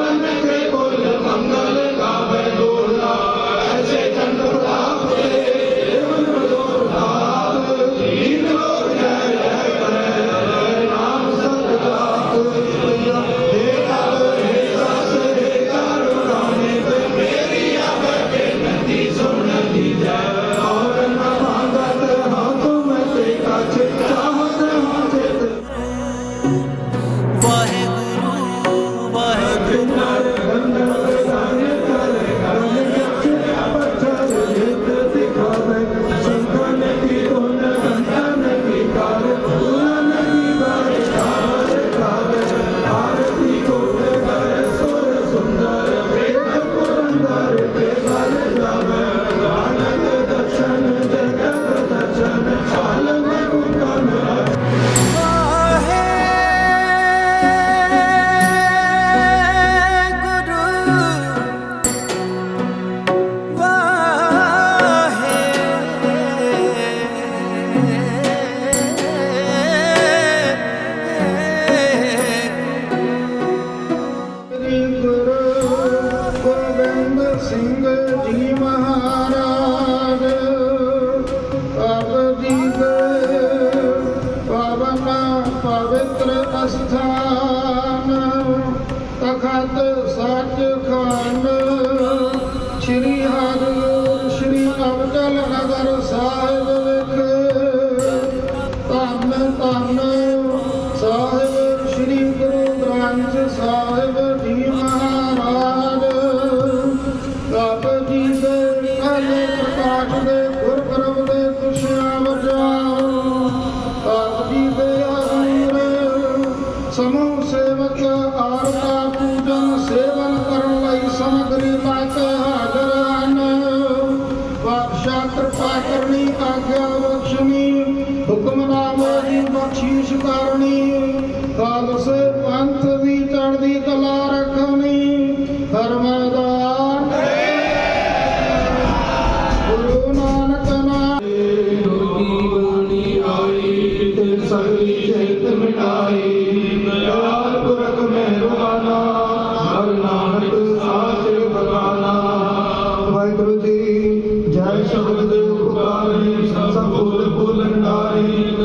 one that they Singh ji ਮਹਾਰਾਜ ਆਪ ਜੀ ਦੇ ਪਵਨ ਪਵਿੱਤਰ ਅਸਥਾਨ ਤਖਤ ਸੱਚ ਖਾਨ ਸ੍ਰੀ ਦੇ ਕਾਲੇ ਪ੍ਰਕਾਸ਼ ਦੇ ਗੁਰਪੁਰਬ ਦੇ ਖੁਸ਼ੀਆਂ ਵਜਾਓ ਆਪ ਦੇ ਆਨੰਦ ਸਮੂਹ ਸੇਵਕ ਆਰਤਾ ਪੂਜਨ ਸੇਵਨ ਕਰਨ ਲਈ ਸਮਗਰੀ ਪਾਕੇ ਹਾਜ਼ਰ ਹਨ ਬਾਦਸ਼ਾਹ ਕਿਰਪਾ ਕਰਨੀ ਆਗਿਆ ਬਖਸ਼ਣੀ ਹੁਕਮਨਾਮੇ ਦੀ ਬਖਸ਼ੀਸ਼ ਕਰਨੀ ਸ਼ਬਦ ਪੁਕਾਰੀ ਸਭ ਫੁੱਲ ਫੁੱਲਣ ਡਾਰੀ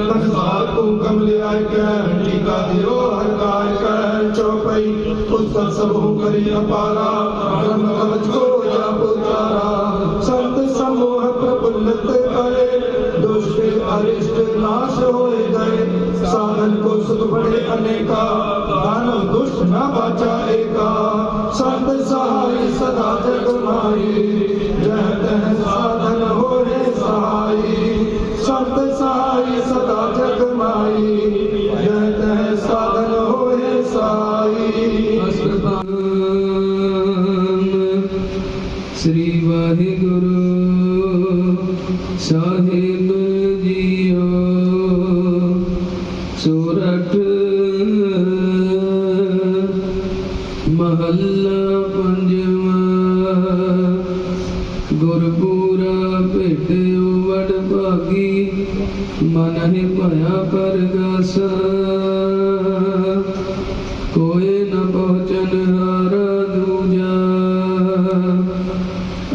ਕੋ ਕਮਲ ਕੈ ਟੀਕਾ ਦਿਓ ਹਰ ਕੈ ਚੋਪਈ ਪੁਸਤਕ ਸਭੂ ਕਰੀ ਅਪਾਰਾ, ਬ੍ਰਹਮ ਕਵਚ ਕੋ ਜਪ ਉਤਾਰਾ ਸੰਤ ਸਮੂਹ ਪ੍ਰਫੁੱਲਤ ਕਰੇ, ਦੁਸ਼ਟ ਅਰਿਸ਼ਟ ਨਾਸ਼ ਹੋਏ ਗਏ। ਸਾਧਨ ਕੋ ਸੁਖ ਬੜੇ ਅਨੇਕਾ ਦਾਨਵ ਦੁਸ਼ਟ ਨਾ ਬਾਚਾ ਏਕਾ। ਸੰਤ ਸਹਾਈ ਸਦਾ ਜਗ ਮਾਈ ਸੰਤ ਸਦਾ ਜਗ ਮਾਈ। ਜੈ ਤਹ ਸਾਧਨ ਹੋਏ ਸਹਾਈ ਸ੍ਰੀ ਵਾਹਿਗੁਰੂ ਸਾਹਿਬ ਜੀ ਭਾਗੀ ਮਨ ਹੈ ਭਇਆ ਪਰਗਾਸਾ। ਕੋਏ ਨ ਪਹੁੰਚਨ ਹਾਰਾ ਦੂਜਾ।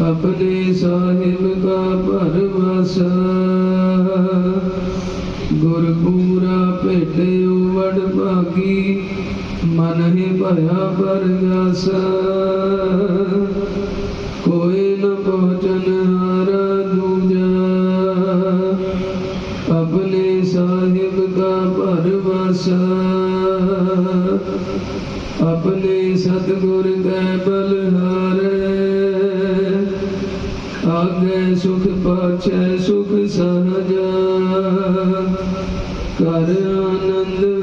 ਆਪਣੇ ਸਾਹਿਬ ਕਾ ਭਰਵਾਸਾ ਗੁਰਪੂਰਾ ਭੇਟਿਓ ਵਡ ਭਾਗੀ, ਮਨ ਹੈ ਭਇਆ ਪਰਗਾਸਾ। ਆਪਣੇ ਸਾਹਿਬ ਕਾ ਭਰਵਾਸਾ ਆਪਣੇ ਸਤਿਗੁਰ ਕੈ ਬਲਹਾਰੇ ਆਗੇ ਸੁਖ ਪਾਛੈ ਸੁਖ ਸਹਜਾ ਕਰ ਆਨੰਦ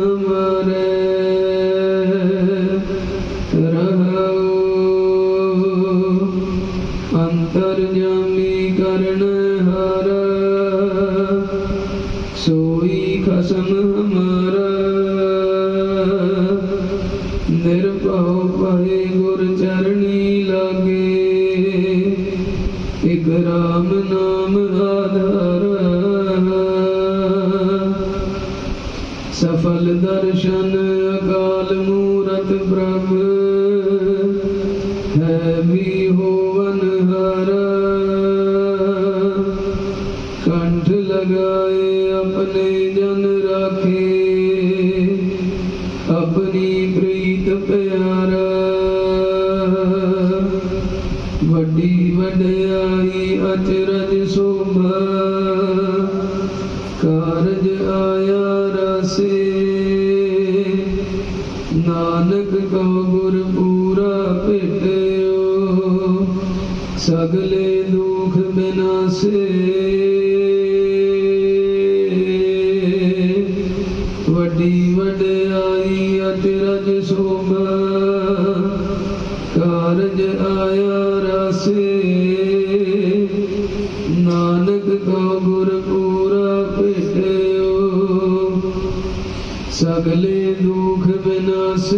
ਸੋਈ ਖਸਮ ਹਮਾਰਾ ਨਿਰਭਉ ਪਏ ਗੁਰ ਚਰਣੀ ਲਾਗੇ। ਇਕ ਰਾਮ ਨਾਮ ਆਧਾਰਾ। ਸਫਲ ਦਰਸ਼ਨ ਅਕਾਲ ਮੂਰਤ ਬ੍ਰਹਮ ਵੀ ਹੋਵਨ ਹਾਰਾ। ਕੰਠ ਲਗਾਏ ਆਪਣੇ ਨਾਨਕ ਕਉ ਗੁਰ ਪੂਰਾ ਭੇਟਿਓ ਸਗਲੇ ਦੁਖ ਬਿਨਾਸੇ। ਵੱਡੀ ਵਡਿਆਈ ਰਜ ਸੋਭਾ ਕਾਰਜ ਆਇਆ ਸਗਲੇ ਦੁਖ ਬਿਨਾਸੇ।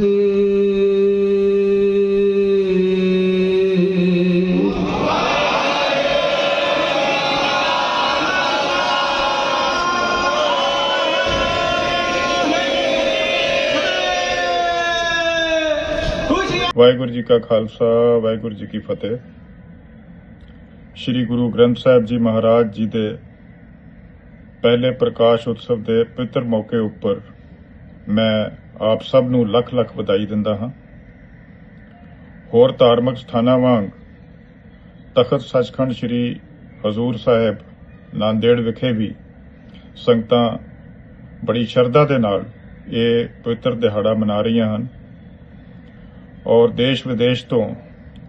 ਵਾਹਿਗੁਰੂ ਜੀ ਕਾ ਖਾਲਸਾ, ਵਾਹਿਗੁਰੂ ਜੀ ਕੀ ਫਤਿਹ। ਸ੍ਰੀ ਗੁਰੂ ਗ੍ਰੰਥ ਸਾਹਿਬ ਜੀ ਮਹਾਰਾਜ ਜੀ ਦੇ ਪਹਿਲੇ ਪ੍ਰਕਾਸ਼ ਉਤਸਵ ਦੇ ਪਵਿੱਤਰ ਮੌਕੇ ਉੱਪਰ ਮੈਂ ਆਪ ਸਭ ਨੂੰ ਲੱਖ ਲੱਖ ਵਧਾਈ ਦਿੰਦਾ ਹਾਂ। ਹੋਰ ਧਾਰਮਿਕ ਸਥਾਨਾਂ ਵਾਂਗ ਤਖਤ ਸੱਚਖੰਡ ਸ੍ਰੀ ਹਜ਼ੂਰ ਸਾਹਿਬ ਨਾਂਦੇੜ ਵਿਖੇ ਵੀ ਸੰਗਤਾਂ ਬੜੀ ਸ਼ਰਧਾ ਦੇ ਨਾਲ ਇਹ ਪਵਿੱਤਰ ਦਿਹਾੜਾ ਮਨਾ ਰਹੀਆਂ ਹਨ ਔਰ ਦੇਸ਼ ਵਿਦੇਸ਼ ਤੋਂ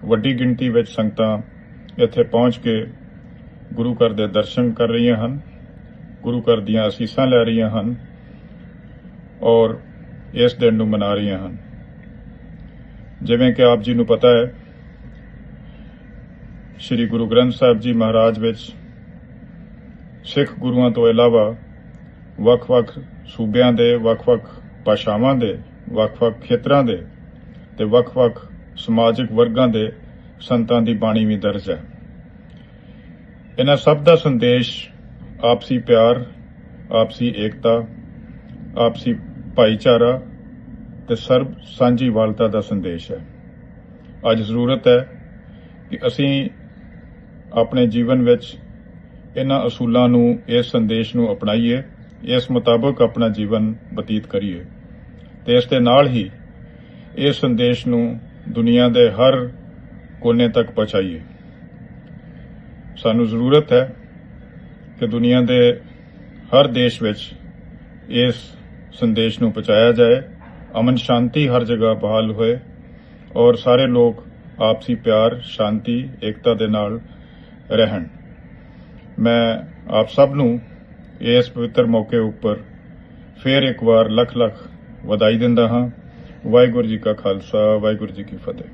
ਵੱਡੀ ਗਿਣਤੀ ਵਿੱਚ ਸੰਗਤਾਂ ਇੱਥੇ ਪਹੁੰਚ ਕੇ ਗੁਰੂ ਘਰ ਦੇ ਦਰਸ਼ਨ ਕਰ ਰਹੀਆਂ ਹਨ। ਗੁਰੂ ਘਰ ਦੀਆਂ ਅਸੀਸਾਂ ਲੈ ਰਹੀਆਂ ਹਨ। ਔਰ ਇਸ ਦਿਨ ਨੂੰ ਮਨਾ ਰਹੀਆਂ ਹਨ। ਜਿਵੇਂ ਕਿ ਆਪ ਜੀ ਨੂੰ ਪਤਾ ਹੈ, ਸ੍ਰੀ ਗੁਰੂ ਗ੍ਰੰਥ ਸਾਹਿਬ ਜੀ ਮਹਾਰਾਜ ਵਿੱਚ ਸਿੱਖ ਗੁਰੂਆਂ ਤੋਂ ਇਲਾਵਾ ਵੱਖ-ਵੱਖ ਸੂਬਿਆਂ ਦੇ, ਵੱਖ-ਵੱਖ ਭਾਸ਼ਾਵਾਂ ਦੇ, ਵੱਖ-ਵੱਖ ਖੇਤਰਾਂ ਦੇ ਤੇ ਵੱਖ-ਵੱਖ ਸਮਾਜਿਕ ਵਰਗਾਂ ਦੇ ਸੰਤਾਂ ਦੀ ਬਾਣੀ ਵੀ ਦਰਜ ਹੈ। ਇਹਨਾਂ ਸਭ ਦਾ ਸੰਦੇਸ਼ ਆਪਸੀ ਪਿਆਰ, ਆਪਸੀ ਏਕਤਾ, ਆਪਸੀ ਭਾਈਚਾਰਾ ਤੇ ਸਰਬ ਸਾਂਝੀ ਵਾਲਤਾ ਦਾ ਸੰਦੇਸ਼ ਹੈ। ਅੱਜ ਜ਼ਰੂਰਤ ਹੈ ਕਿ ਅਸੀਂ ਆਪਣੇ ਜੀਵਨ ਵਿੱਚ ਇਹਨਾਂ ਅਸੂਲਾਂ ਨੂੰ, ਇਸ ਸੰਦੇਸ਼ ਨੂੰ ਅਪਣਾਈਏ, ਇਸ ਮੁਤਾਬਕ ਆਪਣਾ ਜੀਵਨ ਬਤੀਤ ਕਰੀਏ ਤੇ ਇਸ ਦੇ ਨਾਲ ਹੀ ਇਸ ਸੰਦੇਸ਼ ਨੂੰ ਦੁਨੀਆ ਦੇ ਹਰ ਕੋਨੇ ਤੱਕ ਪਹੁੰਚਾਈਏ। ਸਾਨੂੰ ਜ਼ਰੂਰਤ ਹੈ ਕਿ ਦੁਨੀਆ ਦੇ ਹਰ ਦੇਸ਼ ਵਿੱਚ ਇਸ ਸੰਦੇਸ਼ ਨੂੰ ਪਹੁੰਚਾਇਆ ਜਾਏ। ਅਮਨ ਸ਼ਾਂਤੀ ਹਰ ਜਗ੍ਹਾ ਬਹਾਲ ਹੋਏ ਔਰ ਸਾਰੇ ਲੋਕ ਆਪਸੀ ਪਿਆਰ, ਸ਼ਾਂਤੀ, ਏਕਤਾ ਦੇ ਨਾਲ ਰਹਿਣ। ਮੈਂ ਆਪ ਸਭ ਨੂੰ ਇਸ ਪਵਿੱਤਰ ਮੌਕੇ ਉੱਪਰ ਫੇਰ ਇੱਕ ਵਾਰ ਲੱਖ ਲੱਖ ਵਧਾਈ ਦਿੰਦਾ ਹਾਂ। ਵਾਹਿਗੁਰੂ ਜੀ ਕਾ ਖਾਲਸਾ, ਵਾਹਿਗੁਰੂ ਜੀ ਕੀ ਫਤਿਹ।